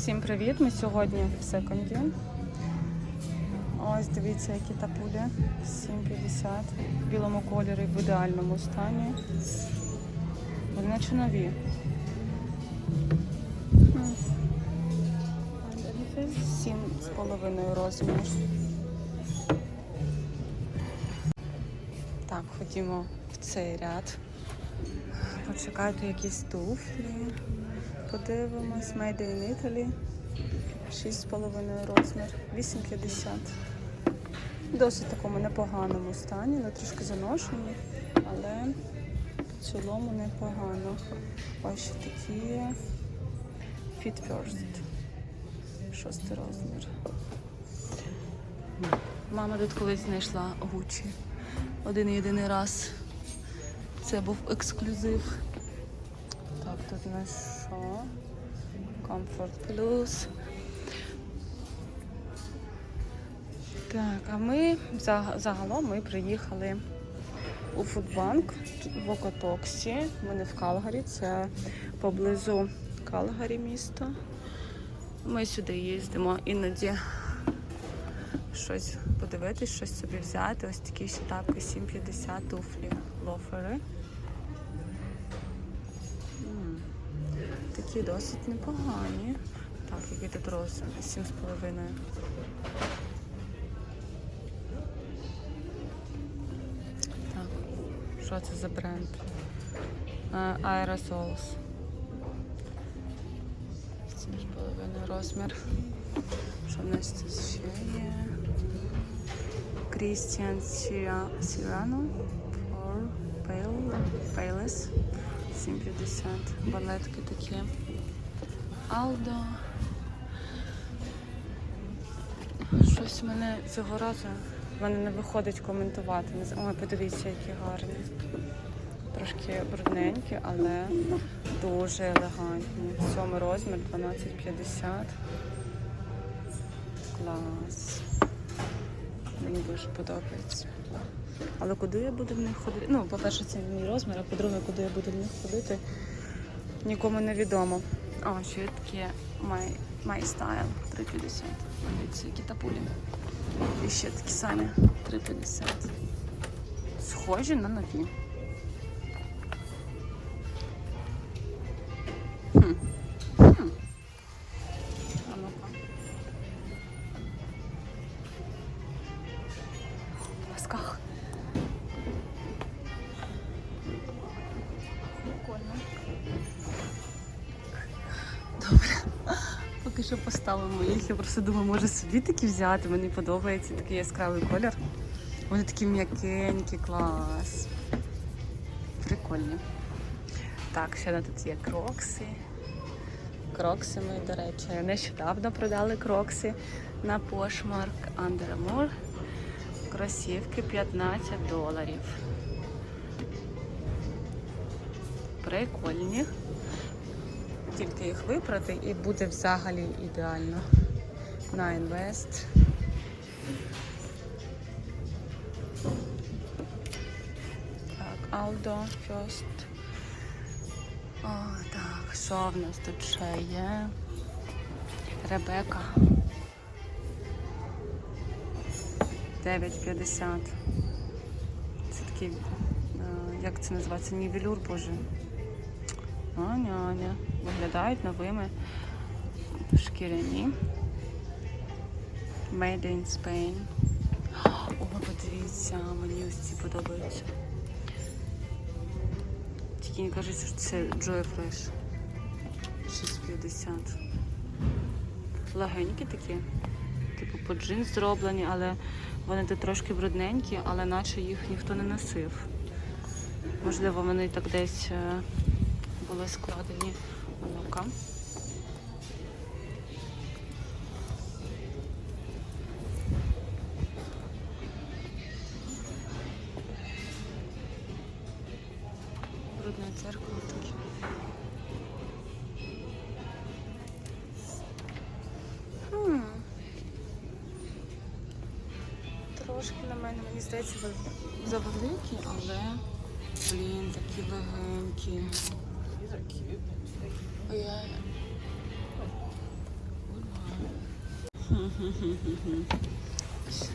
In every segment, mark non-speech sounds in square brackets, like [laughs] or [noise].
Всім привіт! Ми сьогодні в секонді. Ось дивіться, які тапулі. 7,50 в білому кольорі в ідеальному стані. Вони наче нові. Сім з половиною розмір. Так, ходімо в цей ряд. Почекайте якісь туфлі. Подивимось. Made in Italy. 6,5 розмір. 8,50. Досить такому непоганому стані, але трошки заношені, але в цілому непогано. Ось такі Fit First. Шостий розмір. Мама тут колись знайшла Гучі. Один єдиний раз. Це був ексклюзив. Так, тут у нас? Comfort Plus. Так, а ми загалом ми приїхали у Фудбанк в Окотоксі. Ми не в Калгарі, це поблизу Калгарі місто. Ми сюди їздимо іноді щось подивитись, щось собі взяти. Ось такі ще тапки 7,50 туфлі, лофери. Такі досить непогані. Так, який тут розмір? 7,5. Так, що це за бренд? Е, Aerosols. 7,5 розмір. Що в нас тут ще є? For Pale, Payless 7,50. Балетки такі. Aldo. Щось мене цього разу в мене не виходить коментувати. Ой, подивіться, які гарні. Трошки брудненькі, але дуже елегантні. Сьомий розмір 12,50. Клас. Мені дуже подобається. Але куди я буду в них ходити? Ну, по-перше, це мій розмір, а по-друге, куди я буду в них ходити, нікому не відомо. О, ще таке My, My Style 350. Дивіться, які тапулі. І ще такі самі 350. Схожі на нові. Що поставимо їх. Я просто думаю, може собі такі взяти. Мені подобається такий яскравий колір. Вони такі м'якенькі, клас. Прикольні. Так, ще на тут є крокси. Крокси ми, до речі, нещодавно продали крокси на Poshmark Under Armour. Кросівки 15 доларів. Прикольні. Тільки їх випрати і буде взагалі ідеально. На інвест. Так, Aldo First. О, так, що в нас тут ще є? Ребека. 9,50. Це такий, е, як це називається, нівелюр, боже. Аня, Аня. Виглядають новими шкіряні. Made in Spain. О, подивіться, мені ось ці подобаються. Тільки не кажуть, що це Joy Fresh. 6,50. Легенькі такі. Типу по джинс зроблені, але вони тут трошки брудненькі, але наче їх ніхто не носив. Можливо, вони так десь е, були складені. Ну-ка. Таке. Хм. Трошки на мене, мені здається, вел- завеликі, але, блін, такі легенькі. These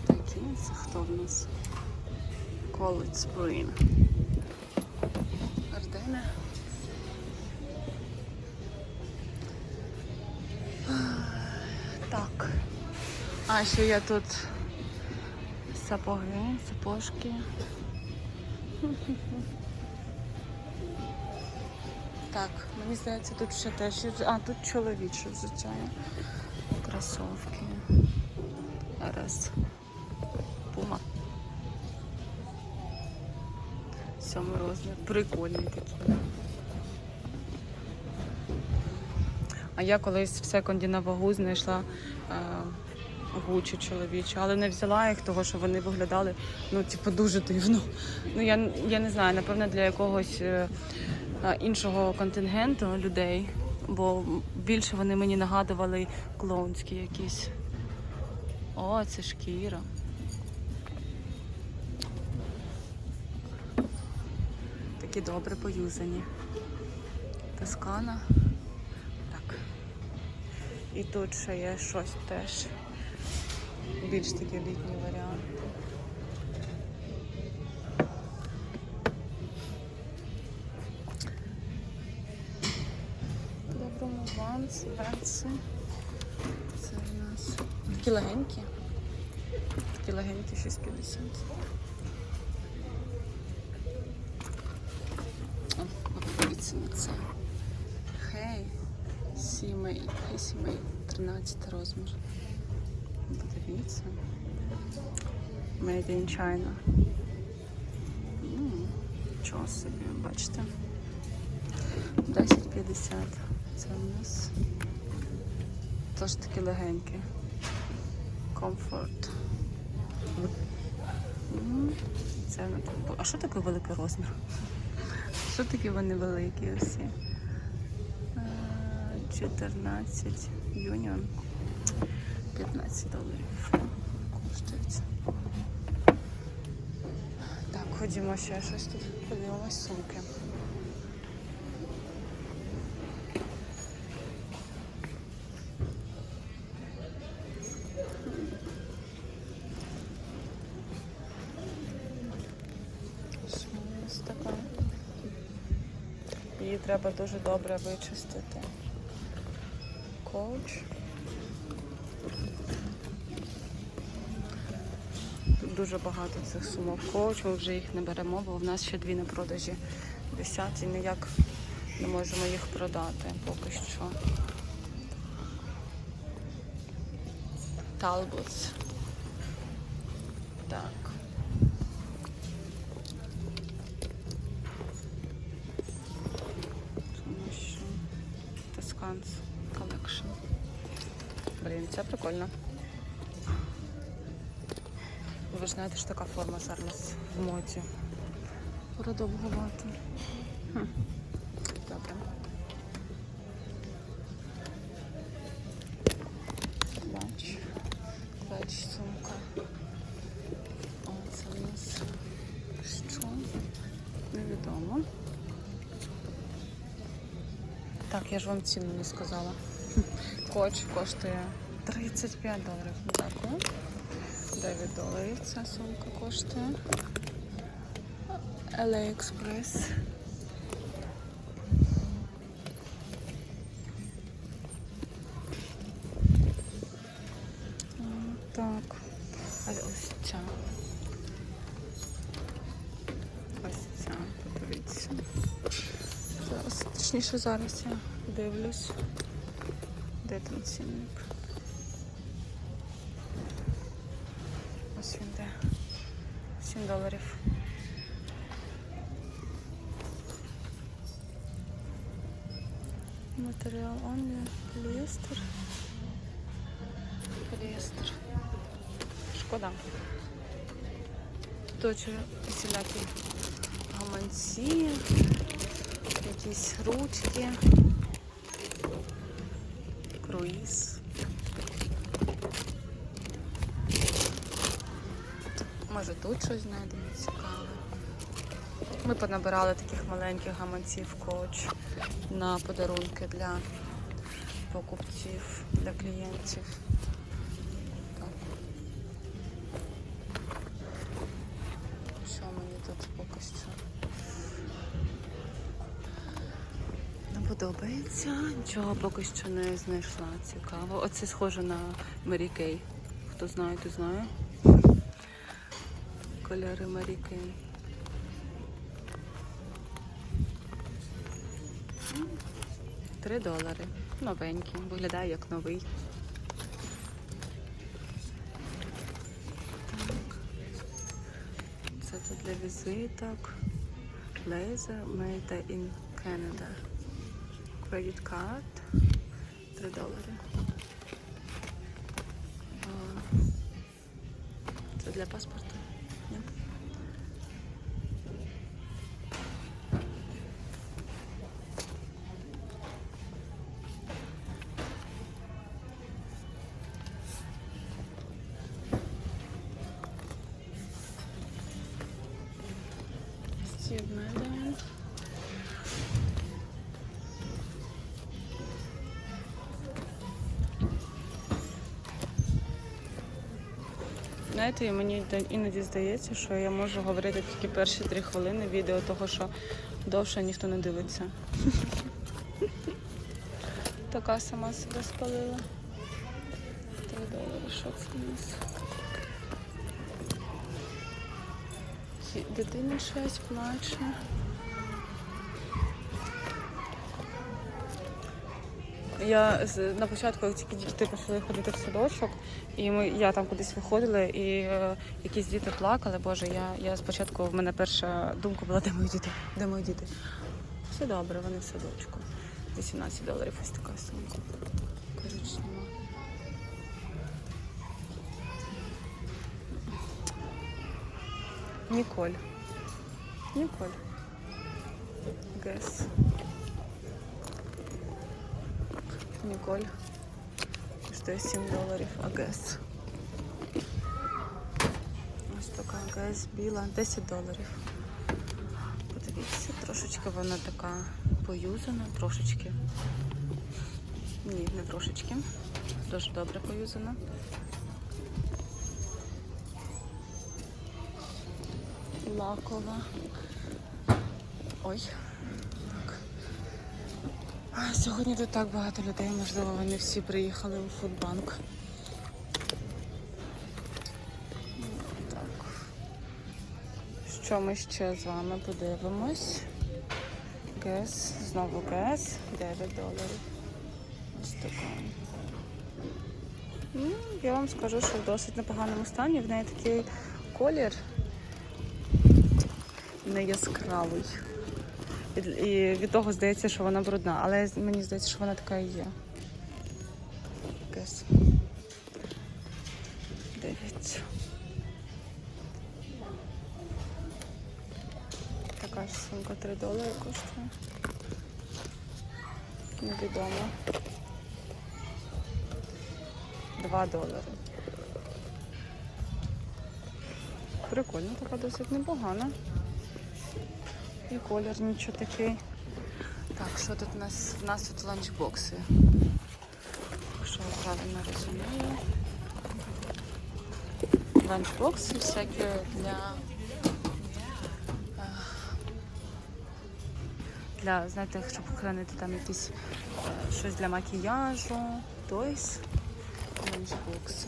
таке? Це хто в нас? College Spring. Ардени. Так. А ще є тут сапоги, сапожки. Так, мені здається, тут ще теж. А, тут чоловіче взуття. Кросовки. Раз. Пума. Сьомий розмір. Прикольні такі. А я колись в секонді на вагу знайшла е, гучі чоловічі, але не взяла їх, тому що вони виглядали ну, типу, дуже дивно. Ну, я, я не знаю, напевно, для якогось е, іншого контингенту людей, бо більше вони мені нагадували клоунські якісь. О, це шкіра. Такі добре поюзані. Тоскана. Так. І тут ще є щось теж. Більш такі літні варіанти. Ванс. Це у нас такі легенькі. Такі легенькі 6,50. О, подивіться на це. Хей, сімей, хей сімей, 13 розмір. Подивіться. Made in China. Чого собі, бачите? 10,50. Це у нас теж такі. Comfort. М, Це не так. А що таке великий розмір? Що такі вони великі усі? Е, 14 юніон. 15 доларів. Коштується. Так, ходімо ще щось тут. Подивимось сумки. Треба дуже добре вичистити. Коуч. Тут дуже багато цих сумок коуч, ми вже їх не беремо, бо в нас ще дві на продажі висять і ніяк не можемо їх продати поки що. Талбутс. Тосканс Collection. Блін, це прикольно. Ви ж знаєте, що така форма зараз в моді. Продовгувати. Добре. Клач. Клач сумка. О, це у нас що? Невідомо. Так, я ж вам ціну не сказала. [laughs] Коч коштує 35 доларів. Дякую. 9 доларів ця сумка коштує. AliExpress. Точніше зараз я дивлюсь. Де там цінник? Ось він де. 7 доларів. Матеріал онлі, поліестер. Поліестер. Шкода. Тут всілякі гаманці, якісь ручки, круїз. Може тут щось знайдемо цікаве. Ми понабирали таких маленьких гаманців коуч на подарунки для покупців, для клієнтів. Подобається. Нічого поки що не знайшла. Цікаво. Оце схоже на Мері Кей. Хто знає, то знає. Кольори Мері Кей. Три долари. Новенький. Виглядає як новий. Так. Це тут для візиток. Laser made in Canada. Credit card. 3 долари. Це для паспорту? Знаєте, мені іноді здається, що я можу говорити тільки перші три хвилини відео, того що довше ніхто не дивиться. [laughs] Така сама себе спалила. Три долари, що це нас? Дитина щось плаче. Я на початку, як тільки діти почали ходити в садочок, і ми, я там кудись виходила, і е, якісь діти плакали. Боже, я, я спочатку в мене перша думка була, де мої діти? Де мої діти? Все добре, вони в садочку. 18 доларів ось така сумка. Коричнева. Ніколь. Ніколь. Гес. Ніколь. Коштує 7 доларів, а гес. Ось така гес біла, 10 доларів. Подивіться, трошечки вона така поюзана, трошечки. Ні, не трошечки. Дуже добре поюзана. Лакова. Ой. А, Сьогодні тут так багато людей, можливо, вони всі приїхали у фудбанк. Так. Що ми ще з вами подивимось? Гес, знову гес, 9 доларів. Ось така. Ну, я вам скажу, що в досить непоганому стані. В неї такий колір не яскравий. І, від того здається, що вона брудна, але мені здається, що вона така і є. Дев'ять. Така ж сумка 3 долари коштує. Невідомо. 2 долари. Прикольно, така досить непогана. І колір нічого такий. Так, що тут у нас? У нас тут ланчбокси. Якщо я правильно розумію. Ланчбокси всякі для. е, Для, знаєте, щоб хранити там якісь е, щось для макіяжу, тойс, ланчбокси.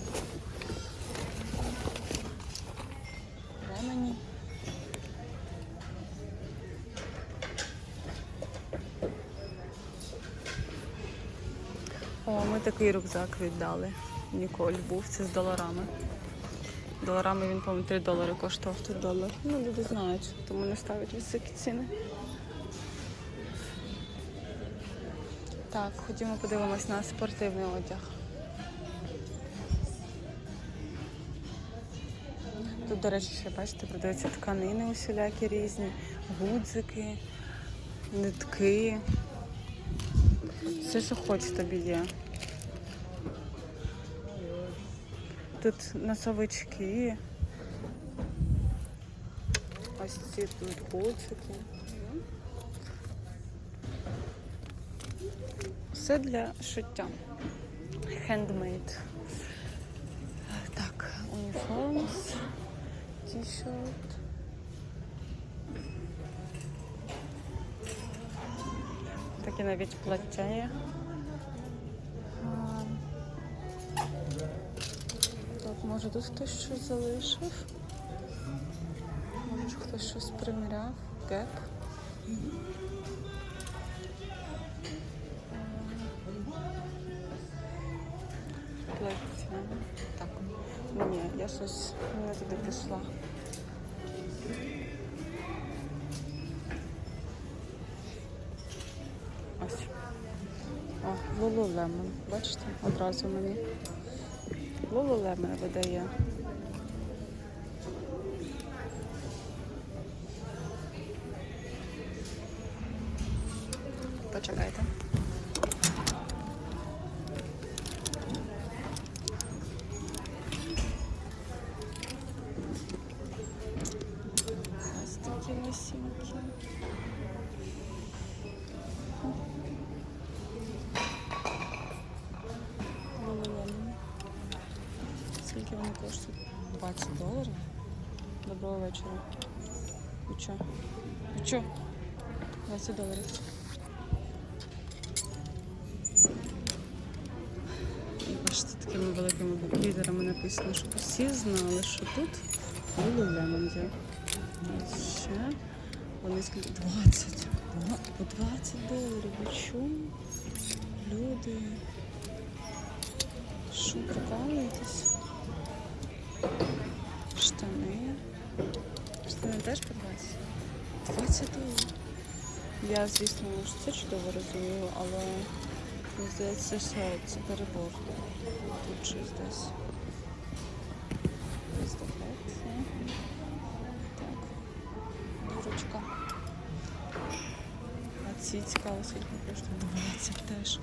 Ми такий рюкзак віддали. Ніколь був, це з доларами. Доларами він, по-моєму, 3 долари коштував тут долар. Ну, люди знають, тому не ставлять високі ціни. Так, ходімо подивимось на спортивний одяг. Тут, до речі, ще бачите, продаються тканини усілякі різні, гудзики, нитки. Все, що хоч тобі є. Тут носовички. Ось ці тут гудзики. Все для шиття. Handmade. Так, уніформс, t-shirt. такі навіть плаття. Може тут хтось щось залишив? Може хтось щось приміряв? Геп. Плаття. Так. Ні, я щось не туди пішла. Ось. О, Lululemon. Бачите? Одразу мені. Lululemon видає. Вони коштують? 20 доларів. Доброго вечора. Ви чо? Ви чо? 20 доларів. Бачите, такими великими літерами написано, щоб всі знали, що тут Lululemon є. Ще вони скільки 20. По 20 доларів. Ви чому? Люди. Що, прикалуєтесь? Штани теж по 20? 20 доларів. Я, звісно, ж це чудово розумію, але мені здається, що це перебор. Тут щось десь. Це. Так. Дурочка. А ці цікаво, скільки коштує 20 теж.